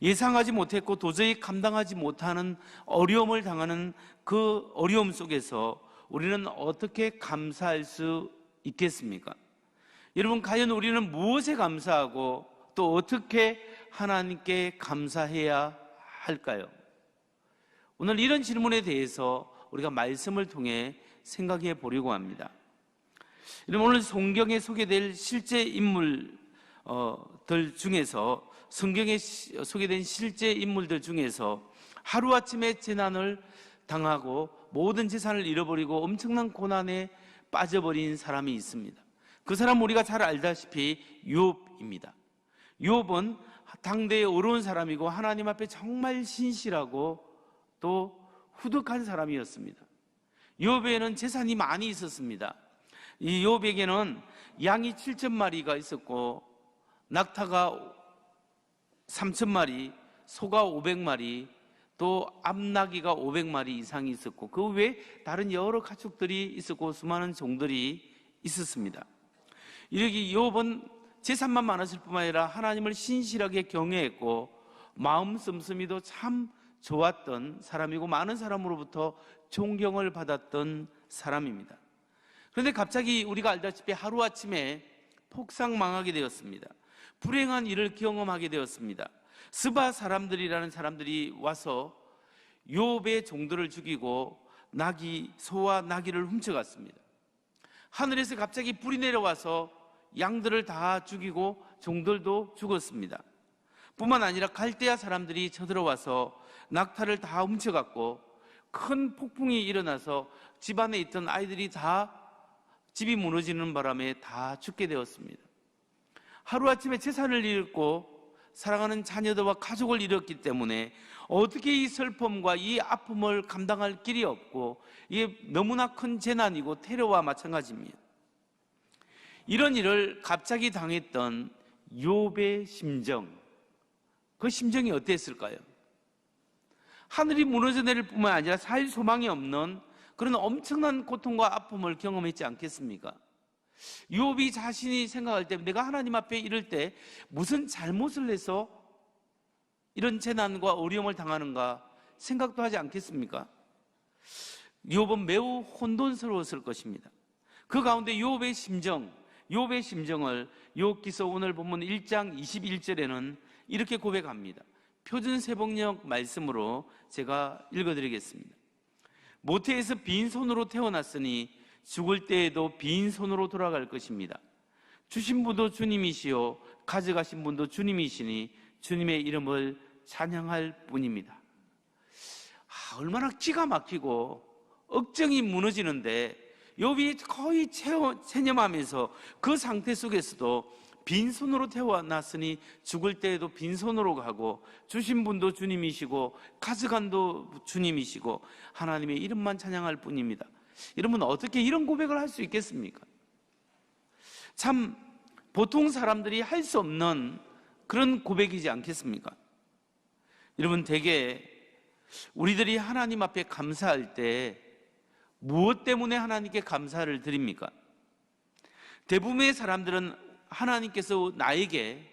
예상하지 못했고 도저히 감당하지 못하는 어려움을 당하는 그 어려움 속에서 우리는 어떻게 감사할 수 있겠습니까? 여러분, 과연 우리는 무엇에 감사하고 또 어떻게 하나님께 감사해야 할까요? 오늘 이런 질문에 대해서 우리가 말씀을 통해 생각해 보려고 합니다. 여러분, 오늘 성경에 소개될 실제 인물들 중에서 성경에 시- 소개된 실제 인물들 중에서 하루아침에 재난을 당하고 모든 재산을 잃어버리고 엄청난 고난에 빠져버린 사람이 있습니다. 그 사람 우리가 잘 알다시피 유업입니다. 유업은 당대의 어려운 사람이고 하나님 앞에 정말 신실하고 또 후득한 사람이었습니다. 요업에는 재산이 많이 있었습니다. 이 요업에게는 양이 7천 마리가 있었고 낙타가 3천 마리, 소가 500마리, 또 암나기가 500마리 이상이 있었고 그 외에 다른 여러 가축들이 있었고 수많은 종들이 있었습니다. 이렇게 요업은 재산만 많았을 뿐만 아니라 하나님을 신실하게 경외했고 마음 씀씀이도 참 좋았던 사람이고 많은 사람으로부터 존경을 받았던 사람입니다. 그런데 갑자기 우리가 알다시피 하루아침에 폭삭 망하게 되었습니다. 불행한 일을 경험하게 되었습니다. 스바 사람들이라는 사람들이 와서 요업의 종들을 죽이고 나귀, 소와 나귀를 훔쳐갔습니다. 하늘에서 갑자기 불이 내려와서 양들을 다 죽이고 종들도 죽었습니다. 뿐만 아니라 갈대아 사람들이 쳐들어와서 낙타를 다 훔쳐갔고 큰 폭풍이 일어나서 집안에 있던 아이들이 다 집이 무너지는 바람에 다 죽게 되었습니다. 하루아침에 재산을 잃고 사랑하는 자녀들과 가족을 잃었기 때문에 어떻게 이 슬픔과 이 아픔을 감당할 길이 없고 이게 너무나 큰 재난이고 테러와 마찬가지입니다. 이런 일을 갑자기 당했던 욥의 심정, 그 심정이 어땠을까요? 하늘이 무너져 내릴 뿐만 아니라 살 소망이 없는 그런 엄청난 고통과 아픔을 경험했지 않겠습니까? 유업이 자신이 생각할 때 내가 하나님 앞에 이럴 때 무슨 잘못을 해서 이런 재난과 어려움을 당하는가 생각도 하지 않겠습니까? 유업은 매우 혼돈스러웠을 것입니다. 그 가운데 유업의 심정, 유업의 심정을 유업기서 오늘 본문 1장 21절에는 이렇게 고백합니다. 표준 세복력 말씀으로 제가 읽어드리겠습니다. 모태에서 빈손으로 태어났으니 죽을 때에도 빈손으로 돌아갈 것입니다. 주신 분도 주님이시요 가져가신 분도 주님이시니 주님의 이름을 찬양할 뿐입니다. 아, 얼마나 기가 막히고 억정이 무너지는데 욥이 거의 체념하면서 그 상태 속에서도 빈손으로 태어났으니 죽을 때에도 빈손으로 가고 주신 분도 주님이시고 가져간도 주님이시고 하나님의 이름만 찬양할 뿐입니다. 여러분 어떻게 이런 고백을 할 수 있겠습니까? 참 보통 사람들이 할 수 없는 그런 고백이지 않겠습니까? 여러분 대개 우리들이 하나님 앞에 감사할 때 무엇 때문에 하나님께 감사를 드립니까? 대부분의 사람들은 하나님께서 나에게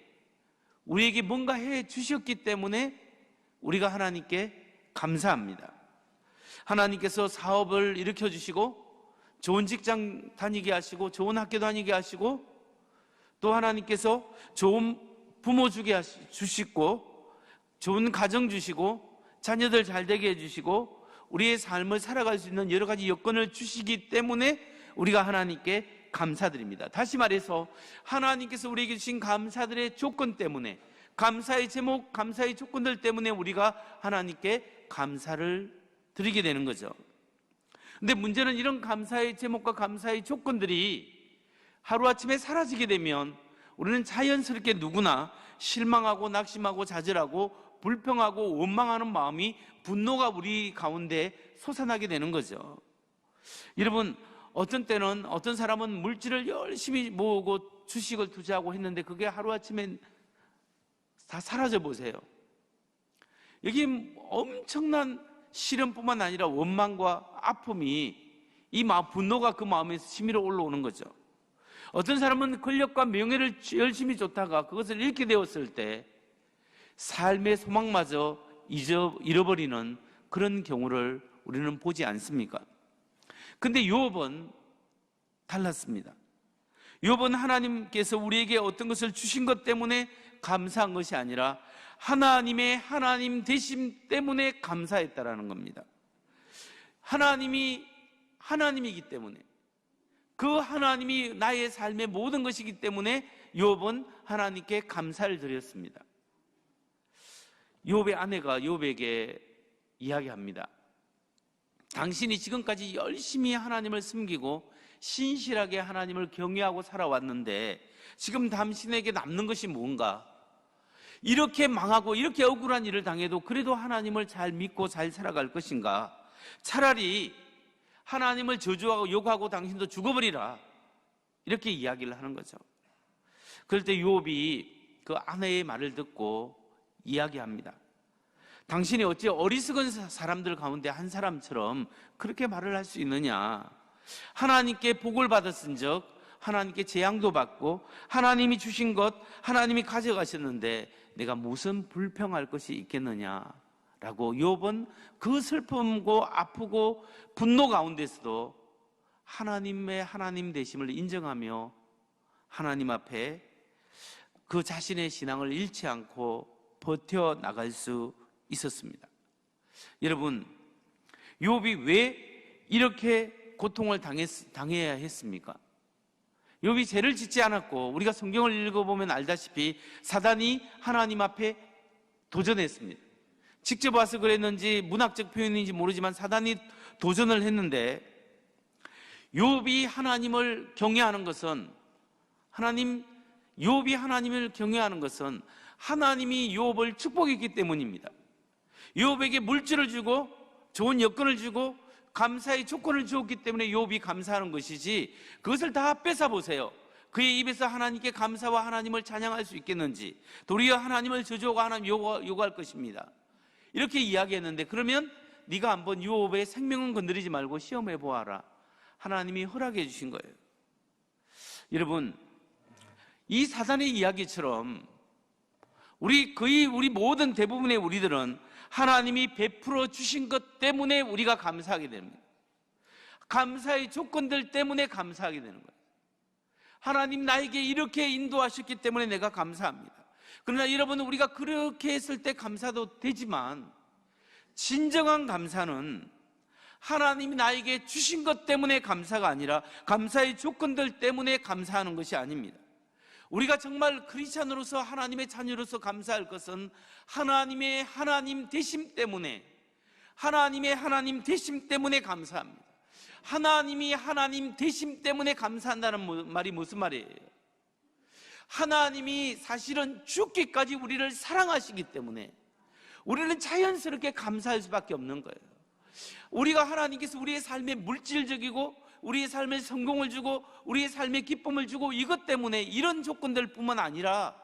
우리에게 뭔가 해 주셨기 때문에 우리가 하나님께 감사합니다. 하나님께서 사업을 일으켜 주시고 좋은 직장 다니게 하시고 좋은 학교 다니게 하시고 또 하나님께서 좋은 부모 주게 하시, 주시고 좋은 가정 주시고 자녀들 잘 되게 해 주시고 우리의 삶을 살아갈 수 있는 여러 가지 여건을 주시기 때문에 우리가 하나님께 감사드립니다. 다시 말해서 하나님께서 우리에게 주신 감사들의 조건 때문에 감사의 제목, 감사의 조건들 때문에 우리가 하나님께 감사를 드리게 되는 거죠. 근데 문제는 이런 감사의 제목과 감사의 조건들이 하루아침에 사라지게 되면 우리는 자연스럽게 누구나 실망하고 낙심하고 좌절하고 불평하고 원망하는 마음이 분노가 우리 가운데 솟아나게 되는 거죠. 여러분, 어떤 때는 어떤 사람은 물질을 열심히 모으고 주식을 투자하고 했는데 그게 하루아침에 다 사라져 보세요. 여기 엄청난 시련뿐만 아니라 원망과 아픔이 이 마음, 분노가 그 마음에서 치밀어 올라오는 거죠. 어떤 사람은 권력과 명예를 열심히 쫓다가 그것을 잃게 되었을 때 삶의 소망마저 잊어, 잃어버리는 그런 경우를 우리는 보지 않습니까? 근데 욥은 달랐습니다. 욥은 하나님께서 우리에게 어떤 것을 주신 것 때문에 감사한 것이 아니라 하나님의 하나님 되심 때문에 감사했다라는 겁니다. 하나님이 하나님이기 때문에 그 하나님이 나의 삶의 모든 것이기 때문에 욥은 하나님께 감사를 드렸습니다. 욥의 아내가 욥에게 이야기합니다. 당신이 지금까지 열심히 하나님을 숨기고 신실하게 하나님을 경외하고 살아왔는데 지금 당신에게 남는 것이 뭔가? 이렇게 망하고 이렇게 억울한 일을 당해도 그래도 하나님을 잘 믿고 잘 살아갈 것인가? 차라리 하나님을 저주하고 욕하고 당신도 죽어버리라. 이렇게 이야기를 하는 거죠. 그럴 때 욥이 그 아내의 말을 듣고 이야기합니다. 당신이 어찌 어리석은 사람들 가운데 한 사람처럼 그렇게 말을 할 수 있느냐? 하나님께 복을 받았은즉 하나님께 재앙도 받고 하나님이 주신 것 하나님이 가져가셨는데 내가 무슨 불평할 것이 있겠느냐라고 욥은 그 슬픔고 아프고 분노 가운데서도 하나님의 하나님 되심을 인정하며 하나님 앞에 그 자신의 신앙을 잃지 않고 버텨 나갈 수 있었습니다. 여러분, 욥이 왜 이렇게 고통을 당했, 당해야 했습니까? 욥이 죄를 짓지 않았고 우리가 성경을 읽어보면 알다시피 사단이 하나님 앞에 도전했습니다. 직접 와서 그랬는지 문학적 표현인지 모르지만 사단이 도전을 했는데 욥이 하나님을 경외하는 것은 하나님 욥이 하나님을 경외하는 것은 하나님이 욥을 축복했기 때문입니다. 욥에게 물질을 주고 좋은 여건을 주고 감사의 조건을 주었기 때문에 욥이 감사하는 것이지 그것을 다 뺏어 보세요. 그의 입에서 하나님께 감사와 하나님을 찬양할 수 있겠는지 도리어 하나님을 저주하고 하나님 요구, 요구할 것입니다. 이렇게 이야기했는데 그러면 네가 한번 욥의 생명은 건드리지 말고 시험해 보아라. 하나님이 허락해 주신 거예요. 여러분 이 사단의 이야기처럼 우리 거의 우리 모든 대부분의 우리들은 하나님이 베풀어 주신 것 때문에 우리가 감사하게 됩니다. 감사의 조건들 때문에 감사하게 되는 거예요. 하나님 나에게 이렇게 인도하셨기 때문에 내가 감사합니다. 그러나 여러분 우리가 그렇게 했을 때 감사도 되지만 진정한 감사는 하나님이 나에게 주신 것 때문에 감사가 아니라 감사의 조건들 때문에 감사하는 것이 아닙니다. 우리가 정말 크리스찬으로서 하나님의 자녀로서 감사할 것은 하나님의 하나님 되심 때문에 하나님의 하나님 되심 때문에 감사합니다. 하나님이 하나님 되심 때문에 감사한다는 말이 무슨 말이에요? 하나님이 사실은 죽기까지 우리를 사랑하시기 때문에 우리는 자연스럽게 감사할 수밖에 없는 거예요. 우리가 하나님께서 우리의 삶에 물질적이고 우리의 삶에 성공을 주고 우리의 삶에 기쁨을 주고 이것 때문에 이런 조건들 뿐만 아니라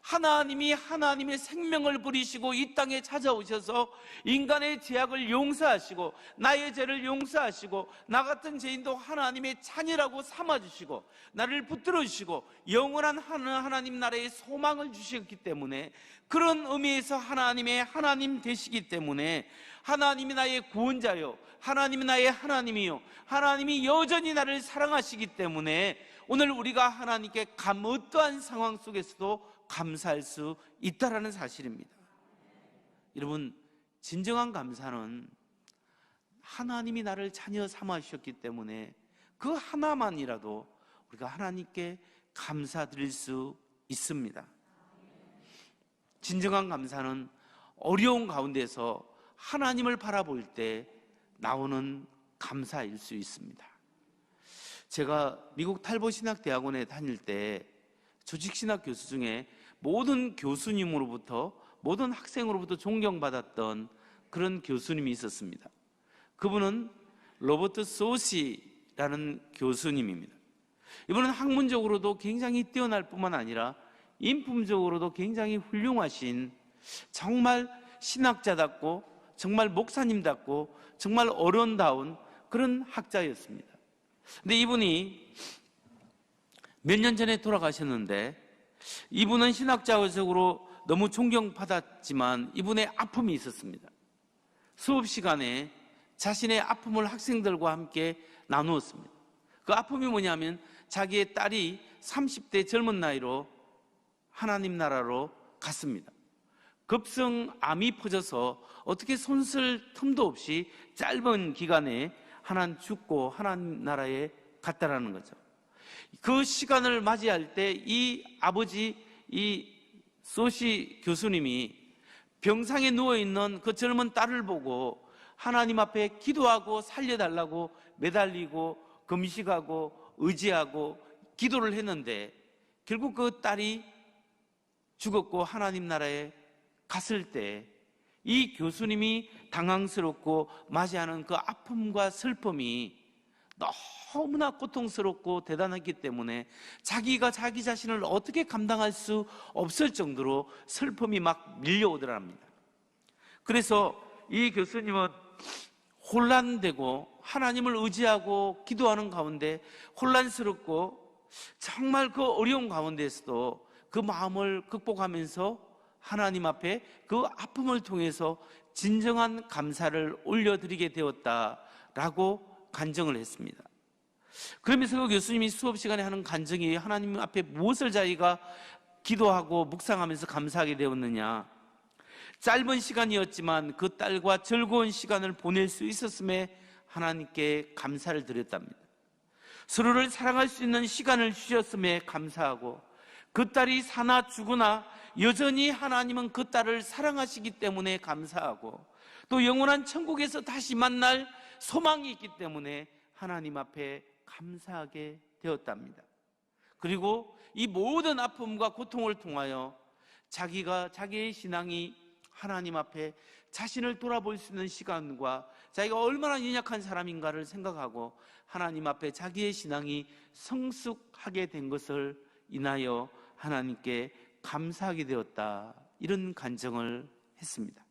하나님이 하나님의 생명을 부리시고 이 땅에 찾아오셔서 인간의 죄악을 용서하시고 나의 죄를 용서하시고 나 같은 죄인도 하나님의 찬이라고 삼아주시고 나를 붙들어 주시고 영원한 하나님 나라의 소망을 주셨기 때문에 그런 의미에서 하나님의 하나님 되시기 때문에 하나님이 나의 구원자요 하나님이 나의 하나님이요 하나님이 여전히 나를 사랑하시기 때문에 오늘 우리가 하나님께 감 어떠한 상황 속에서도 감사할 수 있다라는 사실입니다. 여러분, 진정한 감사는 하나님이 나를 자녀 삼아 주셨기 때문에 그 하나만이라도 우리가 하나님께 감사드릴 수 있습니다. 진정한 감사는 어려운 가운데서 하나님을 바라볼 때 나오는 감사일 수 있습니다. 제가 미국 탈보신학 대학원에 다닐 때 조직신학 교수 중에 모든 교수님으로부터 모든 학생으로부터 존경받았던 그런 교수님이 있었습니다. 그분은 로버트 소시라는 교수님입니다. 이분은 학문적으로도 굉장히 뛰어날 뿐만 아니라 인품적으로도 굉장히 훌륭하신 정말 신학자답고 정말 목사님답고 정말 어른다운 그런 학자였습니다. 근데 이분이 몇 년 전에 돌아가셨는데 이분은 신학자적으로 너무 존경받았지만 이분의 아픔이 있었습니다. 수업 시간에 자신의 아픔을 학생들과 함께 나누었습니다. 그 아픔이 뭐냐면 자기의 딸이 30대 젊은 나이로 하나님 나라로 갔습니다. 급성 암이 퍼져서 어떻게 손쓸 틈도 없이 짧은 기간에 하나님 죽고 하나님 나라에 갔다라는 거죠. 그 시간을 맞이할 때 이 아버지 이 소시 교수님이 병상에 누워 있는 그 젊은 딸을 보고 하나님 앞에 기도하고 살려달라고 매달리고 금식하고 의지하고 기도를 했는데 결국 그 딸이 죽었고 하나님 나라에 갔을 때 이 교수님이 당황스럽고 맞이하는 그 아픔과 슬픔이 너무나 고통스럽고 대단했기 때문에 자기가 자기 자신을 어떻게 감당할 수 없을 정도로 슬픔이 막 밀려오더랍니다. 그래서 이 교수님은 혼란되고 하나님을 의지하고 기도하는 가운데 혼란스럽고 정말 그 어려운 가운데서도 그 마음을 극복하면서 하나님 앞에 그 아픔을 통해서 진정한 감사를 올려드리게 되었다라고 간증을 했습니다. 그러면서 그 교수님이 수업 시간에 하는 간증이 하나님 앞에 무엇을 자기가 기도하고 묵상하면서 감사하게 되었느냐. 짧은 시간이었지만 그 딸과 즐거운 시간을 보낼 수 있었음에 하나님께 감사를 드렸답니다. 서로를 사랑할 수 있는 시간을 주셨음에 감사하고 그 딸이 사나 죽으나 여전히 하나님은 그 딸을 사랑하시기 때문에 감사하고 또 영원한 천국에서 다시 만날 소망이 있기 때문에 하나님 앞에 감사하게 되었답니다. 그리고 이 모든 아픔과 고통을 통하여 자기가 자기의 신앙이 하나님 앞에 자신을 돌아볼 수 있는 시간과 자기가 얼마나 연약한 사람인가를 생각하고 하나님 앞에 자기의 신앙이 성숙하게 된 것을 인하여 하나님께 감사하게 되었다. 이런 간증을 했습니다.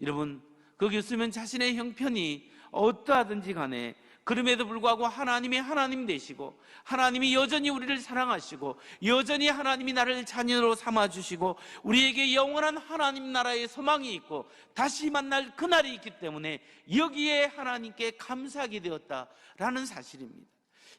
여러분, 그 교수님은 자신의 형편이 어떠하든지 간에 그럼에도 불구하고 하나님이 하나님 되시고 하나님이 여전히 우리를 사랑하시고 여전히 하나님이 나를 자녀로 삼아 주시고 우리에게 영원한 하나님 나라의 소망이 있고 다시 만날 그날이 있기 때문에 여기에 하나님께 감사하게 되었다라는 사실입니다.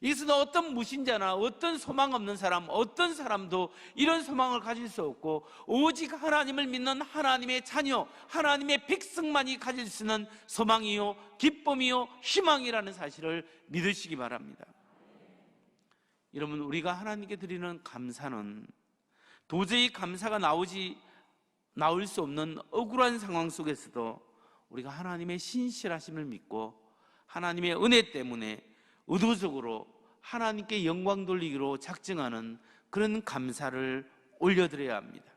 이것은 어떤 무신자나 어떤 소망 없는 사람, 어떤 사람도 이런 소망을 가질 수 없고 오직 하나님을 믿는 하나님의 자녀, 하나님의 백성만이 가질 수 있는 소망이요, 기쁨이요, 희망이라는 사실을 믿으시기 바랍니다. 여러분, 우리가 하나님께 드리는 감사는 도저히 감사가 나오지 나올 수 없는 억울한 상황 속에서도 우리가 하나님의 신실하심을 믿고 하나님의 은혜 때문에 의도적으로 하나님께 영광 돌리기로 작정하는 그런 감사를 올려드려야 합니다.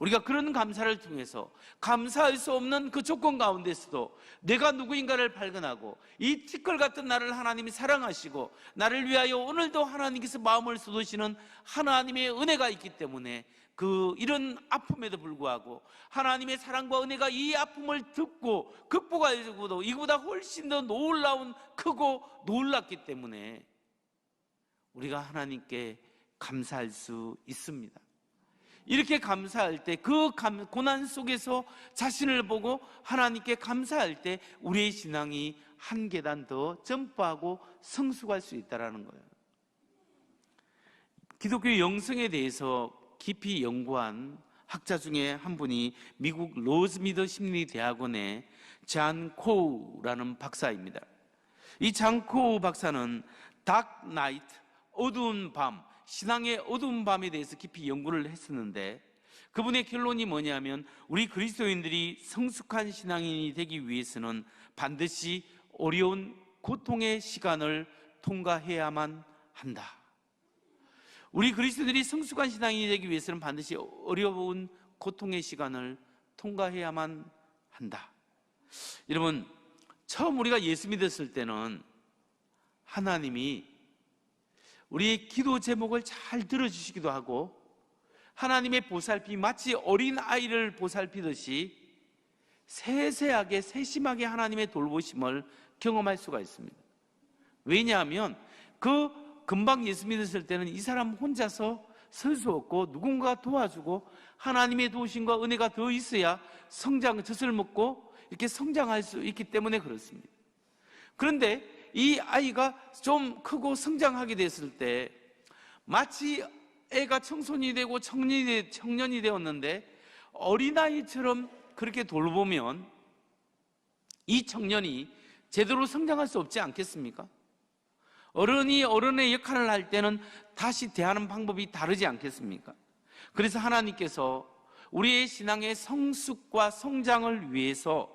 우리가 그런 감사를 통해서 감사할 수 없는 그 조건 가운데서도 내가 누구인가를 발견하고 이 티끌 같은 나를 하나님이 사랑하시고 나를 위하여 오늘도 하나님께서 마음을 쏟으시는 하나님의 은혜가 있기 때문에 그 이런 아픔에도 불구하고 하나님의 사랑과 은혜가 이 아픔을 듣고 극복하고도 이보다 훨씬 더 놀라운 크고 놀랐기 때문에 우리가 하나님께 감사할 수 있습니다. 이렇게 감사할 때 그 고난 속에서 자신을 보고 하나님께 감사할 때 우리의 신앙이 한 계단 더 점프하고 성숙할 수 있다라는 거예요. 기독교 영성에 대해서 깊이 연구한 학자 중에 한 분이 미국 로즈미더 심리대학원의 잔 코우라는 박사입니다. 이 잔 코우 박사는 닥 나이트, 어두운 밤, 신앙의 어두운 밤에 대해서 깊이 연구를 했었는데 그분의 결론이 뭐냐면 우리 그리스도인들이 성숙한 신앙인이 되기 위해서는 반드시 어려운 고통의 시간을 통과해야만 한다. 우리 그리스도인들이 성숙한 신앙인이 되기 위해서는 반드시 어려운 고통의 시간을 통과해야만 한다. 여러분, 처음 우리가 예수 믿었을 때는 하나님이 우리의 기도 제목을 잘 들어주시기도 하고 하나님의 보살핌이 마치 어린 아이를 보살피듯이 세세하게 세심하게 하나님의 돌보심을 경험할 수가 있습니다. 왜냐하면 그 금방 예수 믿었을 때는 이 사람 혼자서 설 수 없고 누군가 도와주고 하나님의 도우심과 은혜가 더 있어야 성장 젖을 먹고 이렇게 성장할 수 있기 때문에 그렇습니다. 그런데 이 아이가 좀 크고 성장하게 됐을 때 마치 애가 청소년이 되고 청년이, 청년이 되었는데 어린아이처럼 그렇게 돌보면 이 청년이 제대로 성장할 수 없지 않겠습니까? 어른이 어른의 역할을 할 때는 다시 대하는 방법이 다르지 않겠습니까? 그래서 하나님께서 우리의 신앙의 성숙과 성장을 위해서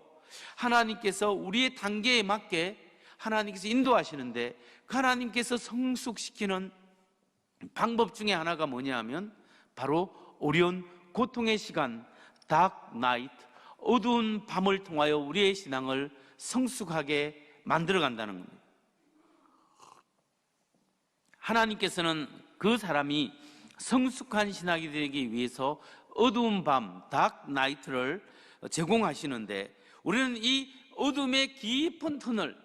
하나님께서 우리의 단계에 맞게 하나님께서 인도하시는데 그 하나님께서 성숙시키는 방법 중에 하나가 뭐냐 하면 바로 어려운 고통의 시간, 닥 나이트, 어두운 밤을 통하여 우리의 신앙을 성숙하게 만들어 간다는 겁니다. 하나님께서는 그 사람이 성숙한 신학이 되기 위해서 어두운 밤, 닥 나이트를 제공하시는데 우리는 이 어둠의 깊은 터널,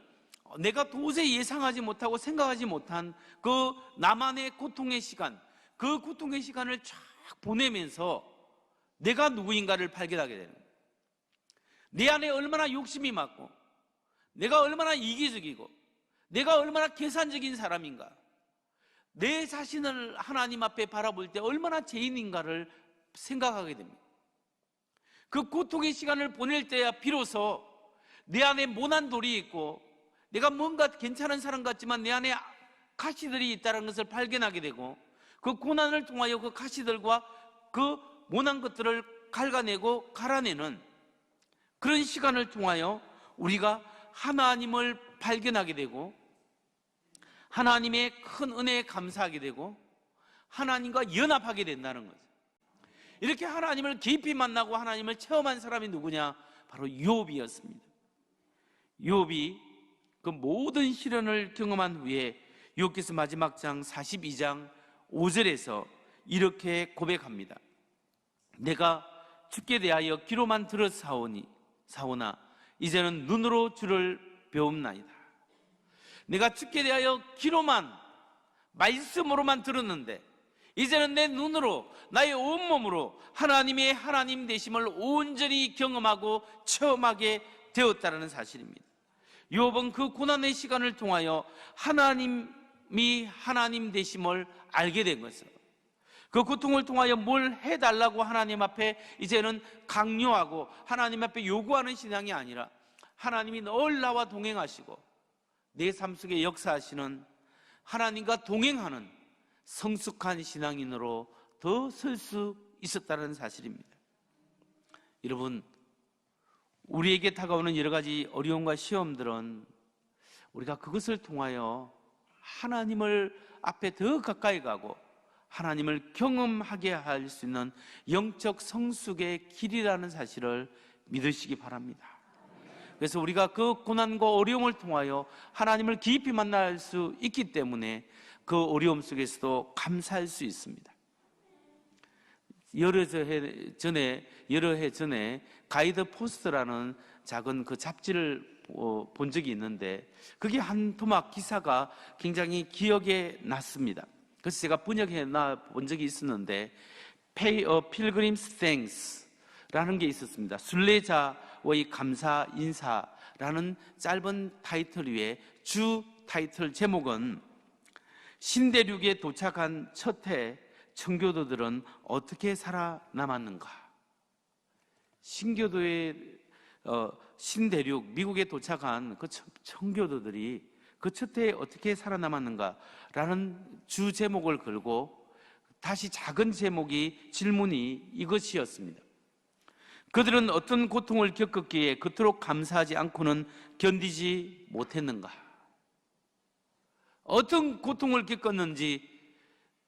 내가 도저히 예상하지 못하고 생각하지 못한 그 나만의 고통의 시간, 그 고통의 시간을 쫙 보내면서 내가 누구인가를 발견하게 되는 거예요. 내 안에 얼마나 욕심이 많고, 내가 얼마나 이기적이고, 내가 얼마나 계산적인 사람인가, 내 자신을 하나님 앞에 바라볼 때 얼마나 죄인인가를 생각하게 됩니다. 그 고통의 시간을 보낼 때야 비로소 내 안에 모난 돌이 있고 내가 뭔가 괜찮은 사람 같지만 내 안에 가시들이 있다는 것을 발견하게 되고 그 고난을 통하여 그 가시들과 그 모난 것들을 갉아내고 갈아내는 그런 시간을 통하여 우리가 하나님을 발견하게 되고 하나님의 큰 은혜에 감사하게 되고 하나님과 연합하게 된다는 거죠. 이렇게 하나님을 깊이 만나고 하나님을 체험한 사람이 누구냐? 바로 욥이었습니다. 욥이 그 모든 시련을 경험한 후에 욥기서 마지막 장 42장 5절에서 이렇게 고백합니다. 내가 죽게 대하여 귀로만 들었사오니 사오나 이제는 눈으로 주를 배움나이다. 내가 죽게 대하여 귀로만 말씀으로만 들었는데 이제는 내 눈으로 나의 온몸으로 하나님의 하나님 되심을 온전히 경험하고 체험하게 되었다는 사실입니다. 욥은 그 고난의 시간을 통하여 하나님이 하나님 되심을 알게 된 것을 그 고통을 통하여 뭘 해달라고 하나님 앞에 이제는 강요하고 하나님 앞에 요구하는 신앙이 아니라 하나님이 늘 나와 동행하시고 내 삶 속에 역사하시는 하나님과 동행하는 성숙한 신앙인으로 더 설 수 있었다는 사실입니다. 여러분, 우리에게 다가오는 여러 가지 어려움과 시험들은 우리가 그것을 통하여 하나님을 앞에 더 가까이 가고 하나님을 경험하게 할 수 있는 영적 성숙의 길이라는 사실을 믿으시기 바랍니다. 그래서 우리가 그 고난과 어려움을 통하여 하나님을 깊이 만날 수 있기 때문에 그 어려움 속에서도 감사할 수 있습니다. 여러 해 전에 여러 해 전에 가이드 포스트라는 작은 그 잡지를 어, 본 적이 있는데 그게 한 토막 기사가 굉장히 기억에 났습니다. 그래서 제가 번역해 놔본 적이 있었는데 Pay a Pilgrim's Thanks라는 게 있었습니다. 순례자의 감사 인사라는 짧은 타이틀 위에 주 타이틀 제목은 신대륙에 도착한 첫해 청교도들은 어떻게 살아남았는가? 신교도의 어, 신대륙 미국에 도착한 그 청교도들이 그 첫해에 어떻게 살아남았는가라는 주 제목을 걸고 다시 작은 제목이 질문이 이것이었습니다. 그들은 어떤 고통을 겪었기에 그토록 감사하지 않고는 견디지 못했는가? 어떤 고통을 겪었는지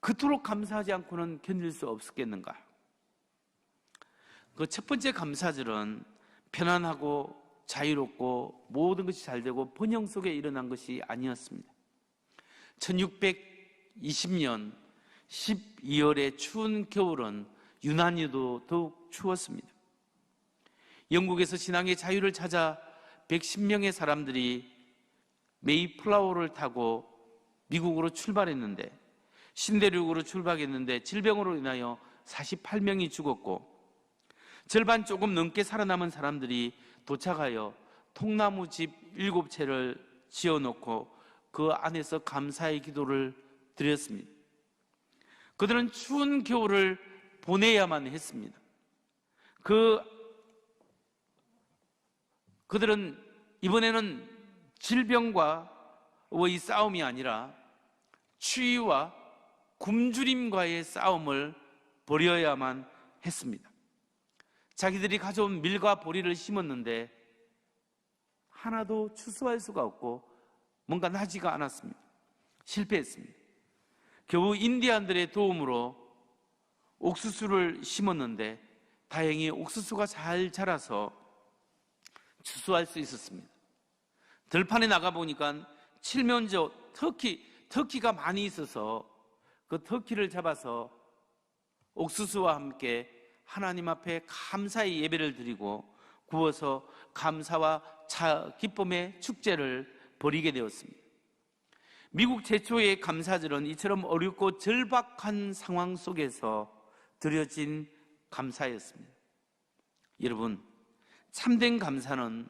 그토록 감사하지 않고는 견딜 수 없었겠는가? 그 첫 번째 감사절은 편안하고 자유롭고 모든 것이 잘 되고 번영 속에 일어난 것이 아니었습니다. 1620년 12월의 추운 겨울은 유난히도 더욱 추웠습니다. 영국에서 신앙의 자유를 찾아 110명의 사람들이 메이플라워를 타고 미국으로 출발했는데 신대륙으로 출발했는데 질병으로 인하여 48명이 죽었고 절반 조금 넘게 살아남은 사람들이 도착하여 통나무 집 일곱 채를 지어놓고 그 안에서 감사의 기도를 드렸습니다. 그들은 추운 겨울을 보내야만 했습니다. 그 그들은 이번에는 질병과의 싸움이 아니라 추위와 굶주림과의 싸움을 벌여야만 했습니다. 자기들이 가져온 밀과 보리를 심었는데 하나도 추수할 수가 없고 뭔가 나지가 않았습니다. 실패했습니다. 겨우 인디안들의 도움으로 옥수수를 심었는데 다행히 옥수수가 잘 자라서 추수할 수 있었습니다. 들판에 나가 보니까 칠면조 터키 터키가 많이 있어서 그 터키를 잡아서 옥수수와 함께 하나님 앞에 감사의 예배를 드리고 구워서 감사와 차, 기쁨의 축제를 벌이게 되었습니다. 미국 최초의 감사절은 이처럼 어렵고 절박한 상황 속에서 드려진 감사였습니다. 여러분, 참된 감사는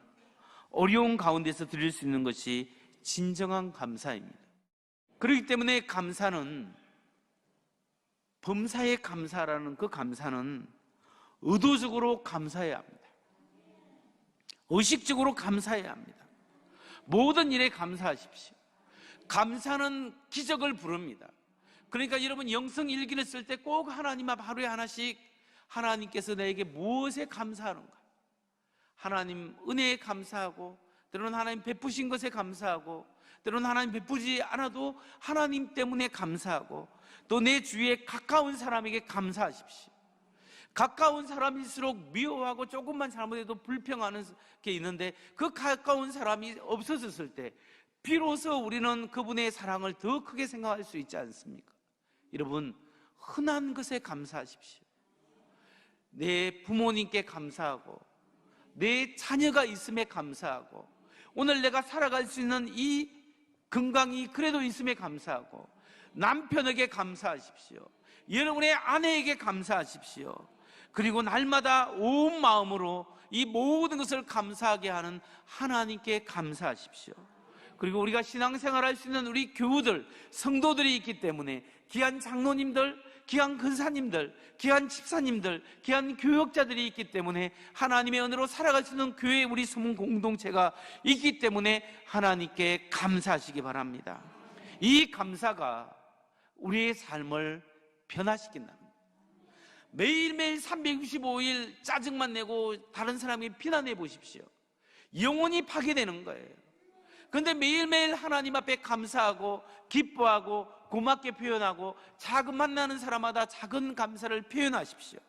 어려운 가운데서 드릴 수 있는 것이 진정한 감사입니다. 그렇기 때문에 감사는 범사의 감사라는 그 감사는 의도적으로 감사해야 합니다. 의식적으로 감사해야 합니다. 모든 일에 감사하십시오. 감사는 기적을 부릅니다. 그러니까 여러분 영성 일기를 쓸 때 꼭 하나님 앞 하루에 하나씩 하나님께서 나에게 무엇에 감사하는가? 하나님 은혜에 감사하고 때로는 하나님 베푸신 것에 감사하고 때로는 하나님 베푸지 않아도 하나님 때문에 감사하고 또 내 주위에 가까운 사람에게 감사하십시오. 가까운 사람일수록 미워하고 조금만 잘못해도 불평하는 게 있는데 그 가까운 사람이 없어졌을 때 비로소 우리는 그분의 사랑을 더 크게 생각할 수 있지 않습니까? 여러분, 흔한 것에 감사하십시오. 내 부모님께 감사하고, 내 자녀가 있음에 감사하고, 오늘 내가 살아갈 수 있는 이 건강이 그래도 있음에 감사하고, 남편에게 감사하십시오. 여러분의 아내에게 감사하십시오. 그리고 날마다 온 마음으로 이 모든 것을 감사하게 하는 하나님께 감사하십시오. 그리고 우리가 신앙생활 할 수 있는 우리 교우들, 성도들이 있기 때문에 귀한 장로님들, 귀한 근사님들, 귀한 집사님들, 귀한 교역자들이 있기 때문에 하나님의 은혜로 살아갈 수 있는 교회 우리 소문 공동체가 있기 때문에 하나님께 감사하시기 바랍니다. 이 감사가 우리의 삶을 변화시킨다. 매일매일 365일 짜증만 내고 다른 사람이 비난해 보십시오. 영혼이 파괴되는 거예요. 근데 매일매일 하나님 앞에 감사하고 기뻐하고 고맙게 표현하고 작은 만나는 사람마다 작은 감사를 표현하십시오.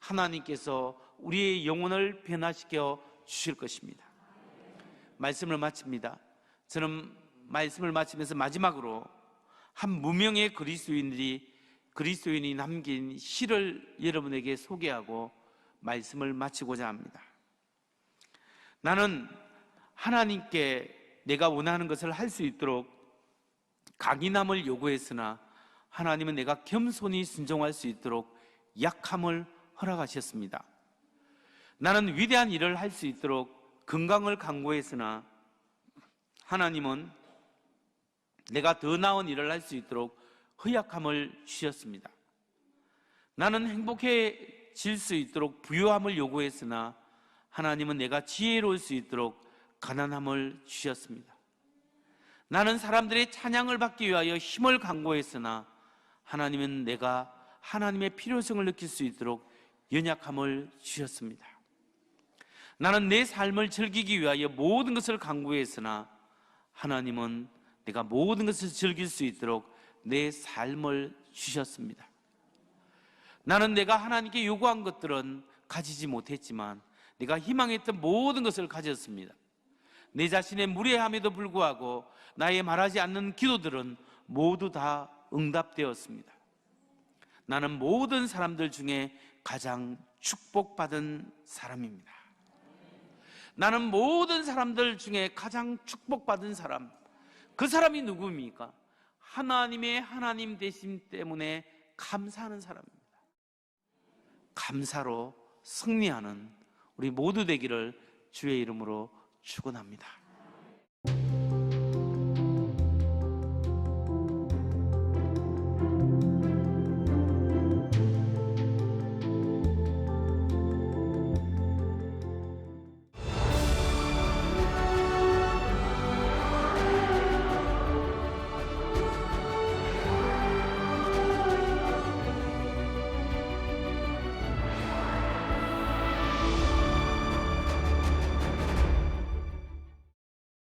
하나님께서 우리의 영혼을 변화시켜 주실 것입니다. 말씀을 마칩니다. 저는 말씀을 마치면서 마지막으로 한 무명의 그리스도인들이 그리스도인이 남긴 시를 여러분에게 소개하고 말씀을 마치고자 합니다. 나는 하나님께 내가 원하는 것을 할 수 있도록 강인함을 요구했으나 하나님은 내가 겸손히 순종할 수 있도록 약함을 허락하셨습니다. 나는 위대한 일을 할 수 있도록 건강을 강구했으나 하나님은 내가 더 나은 일을 할 수 있도록 허약함을 주셨습니다. 나는 행복해질 수 있도록 부유함을 요구했으나 하나님은 내가 지혜로울 수 있도록 가난함을 주셨습니다. 나는 사람들의 찬양을 받기 위하여 힘을 강구했으나 하나님은 내가 하나님의 필요성을 느낄 수 있도록 연약함을 주셨습니다. 나는 내 삶을 즐기기 위하여 모든 것을 강구했으나 하나님은 내가 모든 것을 즐길 수 있도록 내 삶을 주셨습니다. 나는 내가 하나님께 요구한 것들은 가지지 못했지만 내가 희망했던 모든 것을 가졌습니다. 내 자신의 무례함에도 불구하고 나의 말하지 않는 기도들은 모두 다 응답되었습니다. 나는 모든 사람들 중에 가장 축복받은 사람입니다. 나는 모든 사람들 중에 가장 축복받은 사람. 그 사람이 누구입니까? 하나님의 하나님 되심 때문에 감사하는 사람입니다. 감사로 승리하는 우리 모두 되기를 주의 이름으로 축원합니다.